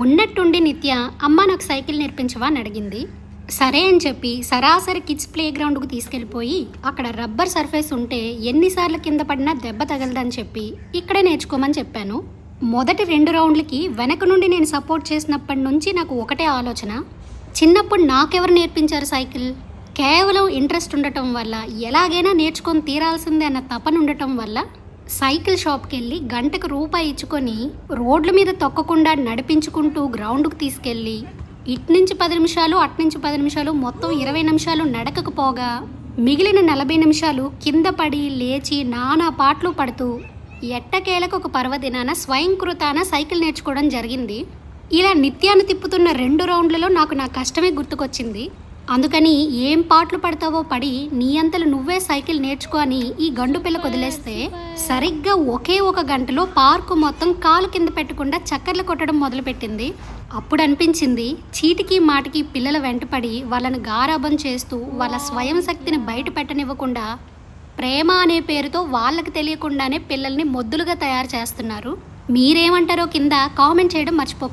ఉన్నట్టుండి నిత్య అమ్మ నాకు సైకిల్ నేర్పించవా? అని అడిగింది. సరే అని చెప్పి సరాసరి కిడ్స్ ప్లే గ్రౌండ్కు తీసుకెళ్ళిపోయి అక్కడ రబ్బర్ సర్ఫేస్ ఉంటే ఎన్నిసార్లు కింద పడినా దెబ్బ తగలదని చెప్పి ఇక్కడే నేర్చుకోమని చెప్పాను. మొదటి రెండు రౌండ్లకి వెనక నుండి నేను సపోర్ట్ చేసినప్పటి నుంచి నాకు ఒకటే ఆలోచన. చిన్నప్పుడు నాకెవరు నేర్పించారు సైకిల్? కేవలం ఇంట్రెస్ట్ ఉండటం వల్ల ఎలాగైనా నేర్చుకొని తీరాల్సిందే అన్న తపన ఉండటం వల్ల సైకిల్ షాప్కి వెళ్ళి గంటకు రూపాయి ఇచ్చుకొని రోడ్ల మీద తొక్కకుండా నడిపించుకుంటూ గ్రౌండ్కు తీసుకెళ్ళి ఇటు నుంచి పది నిమిషాలు అటు నుంచి పది నిమిషాలు మొత్తం ఇరవై నిమిషాలు నడకకు పోగా మిగిలిన నలభై నిమిషాలు కింద పడి లేచి నానా పాటలు పడుతూ ఎట్టకేలకు ఒక పర్వదినాన స్వయంకృతాన సైకిల్ నేర్చుకోవడం జరిగింది. ఇలా నిత్యాన్ని తిప్పుతున్న రెండు రౌండ్లలో నాకు నా కష్టమే గుర్తుకొచ్చింది. అందుకని ఏం పాటలు పడతావో పడి నీ అంతలు నువ్వే సైకిల్ నేర్చుకో అని ఈ గండు పిల్ల వదిలేస్తే సరిగ్గా ఒకే ఒక గంటలో పార్కు మొత్తం కాలు కింద పెట్టకుండా చక్కర్లు కొట్టడం మొదలుపెట్టింది. అప్పుడు అనిపించింది చీటికి మాటికి పిల్లల వెంటపడి వాళ్ళని గారాభం చేస్తూ వాళ్ళ స్వయం శక్తిని బయట పెట్టనివ్వకుండా ప్రేమ అనే పేరుతో వాళ్ళకి తెలియకుండానే పిల్లల్ని మొద్దులుగా తయారు చేస్తున్నారు. మీరేమంటారో కింద కామెంట్ చేయడం మర్చిపోకండి.